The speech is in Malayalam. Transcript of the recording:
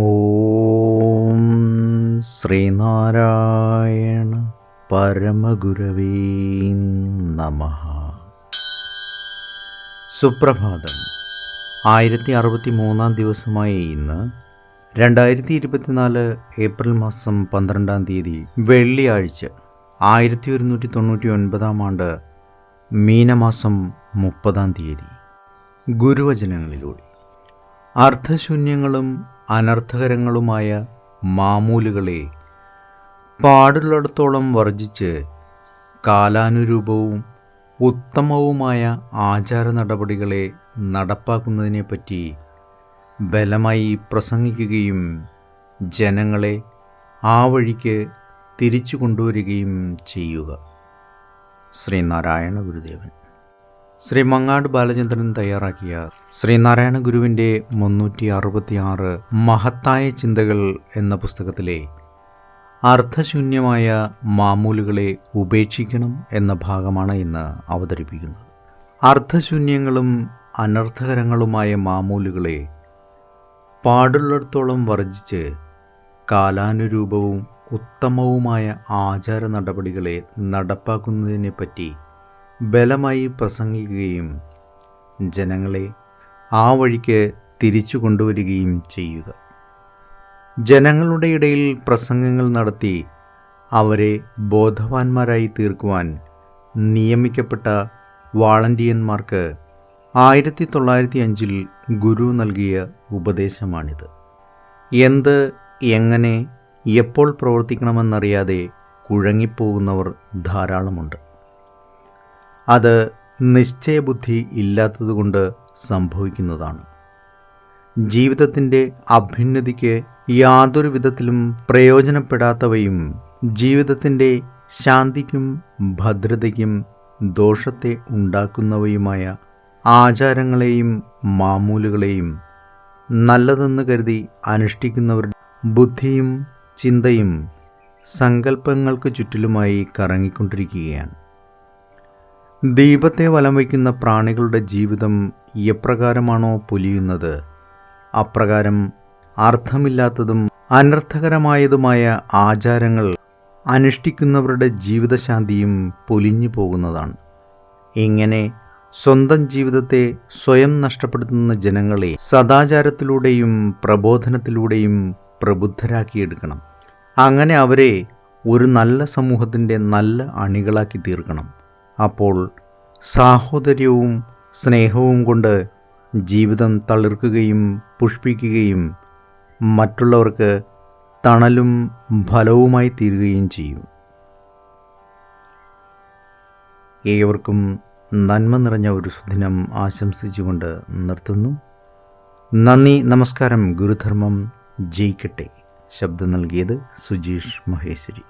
ഓം ശ്രീനാരായണ പരമഗുരവീ നമ. സുപ്രഭാതം. ആയിരത്തി അറുപത്തി മൂന്നാം ദിവസമായ ഇന്ന് രണ്ടായിരത്തി ഇരുപത്തിനാല് ഏപ്രിൽ മാസം പന്ത്രണ്ടാം തീയതി വെള്ളിയാഴ്ച ആയിരത്തി ഒരുന്നൂറ്റി തൊണ്ണൂറ്റി ഒൻപതാം ആണ്ട് മീനമാസം മുപ്പതാം തീയതി. ഗുരുവചനങ്ങളിലൂടെ അർത്ഥശൂന്യങ്ങളും അനർത്ഥകരങ്ങളുമായ മാമൂലുകളെ പാടുള്ളിടത്തോളം വർജിച്ച് കാലാനുരൂപവും ഉത്തമവുമായ ആചാര നടപടികളെ നടപ്പാക്കുന്നതിനെപ്പറ്റി ബലമായി പ്രസംഗിക്കുകയും ജനങ്ങളെ ആ വഴിക്ക് തിരിച്ചു കൊണ്ടുവരികയും ചെയ്യുക. ശ്രീനാരായണ ഗുരുദേവൻ. ശ്രീ മങ്ങാട് ബാലചന്ദ്രൻ തയ്യാറാക്കിയ ശ്രീനാരായണ ഗുരുവിന്റെ മുന്നൂറ്റി അറുപത്തി ആറ് മഹത്തായ ചിന്തകൾ എന്ന പുസ്തകത്തിലെ അർത്ഥശൂന്യമായ മാമൂലുകളെ ഉപേക്ഷിക്കണം എന്ന ഭാഗമാണ് ഇന്ന് അവതരിപ്പിക്കുന്നത്. അർത്ഥശൂന്യങ്ങളും അനർത്ഥകരങ്ങളുമായ മാമൂലുകളെ പാടുള്ളിടത്തോളം വർജിച്ച് കാലാനുരൂപവും ഉത്തമവുമായ ആചാര നടപടികളെ നടപ്പാക്കുന്നതിനെപ്പറ്റി ബലമായി പ്രസംഗിക്കുകയും ജനങ്ങളെ ആ വഴിക്ക് തിരിച്ചു കൊണ്ടുവരികയും ചെയ്യുക. ജനങ്ങളുടെ ഇടയിൽ പ്രസംഗങ്ങൾ നടത്തി അവരെ ബോധവാന്മാരായി തീർക്കുവാൻ നിയമിക്കപ്പെട്ട വാളണ്ടിയന്മാർക്ക് ആയിരത്തി തൊള്ളായിരത്തി അഞ്ചിൽ ഗുരു നൽകിയ ഉപദേശമാണിത്. എന്ത് എങ്ങനെ എപ്പോൾ പ്രവർത്തിക്കണമെന്നറിയാതെ കുഴങ്ങിപ്പോകുന്നവർ ധാരാളമുണ്ട്. അത് നിശ്ചയബുദ്ധി ഇല്ലാത്തതുകൊണ്ട് സംഭവിക്കുന്നതാണ്. ജീവിതത്തിന്റെ അഭ്യുന്നതിക്ക് യാതൊരു വിധത്തിലും പ്രയോജനപ്പെടാത്തവയും ജീവിതത്തിന്റെ ശാന്തിക്കും ഭദ്രതയ്ക്കും ദോഷത്തെ ഉണ്ടാക്കുന്നവയുമായ ആചാരങ്ങളെയും മാമൂലുകളെയും നല്ലതെന്ന് കരുതി അനുഷ്ഠിക്കുന്നവരുടെ ബുദ്ധിയും ചിന്തയും സങ്കല്പങ്ങൾക്ക് ചുറ്റിലുമായി കറങ്ങിക്കൊണ്ടിരിക്കുകയാണ്. ദീപത്തെ വലം വയ്ക്കുന്ന പ്രാണികളുടെ ജീവിതം എപ്രകാരമാണോ പൊലിയുന്നത്? അപ്രകാരം അർത്ഥമില്ലാത്തതും അനർത്ഥകരമായതുമായ ആചാരങ്ങൾ അനുഷ്ഠിക്കുന്നവരുടെ ജീവിതശാന്തിയും പൊലിഞ്ഞു പോകുന്നതാണ്. ഇങ്ങനെ സ്വന്തം ജീവിതത്തെ സ്വയം നഷ്ടപ്പെടുത്തുന്ന ജനങ്ങളെ സദാചാരത്തിലൂടെയും പ്രബോധനത്തിലൂടെയും പ്രബുദ്ധരാക്കിയെടുക്കണം. അങ്ങനെ അവരെ ഒരു നല്ല സമൂഹത്തിന്റെ നല്ല അണികളാക്കി തീർക്കണം. അപ്പോൾ സാഹോദര്യവും സ്നേഹവും കൊണ്ട് ജീവിതം തളിർക്കുകയും പുഷ്പിക്കുകയും മറ്റുള്ളവർക്ക് തണലും ഫലവുമായി തീരുകയും ചെയ്യും. ഏവർക്കും നന്മ നിറഞ്ഞ ഒരു സുദിനം ആശംസിച്ചുകൊണ്ട് നിർത്തുന്നു. നന്ദി നമസ്കാരം ഗുരുധർമ്മം ജയിക്കട്ടെ. ശബ്ദം നൽകിയത് സുജീഷ് മഹേശ്വരി.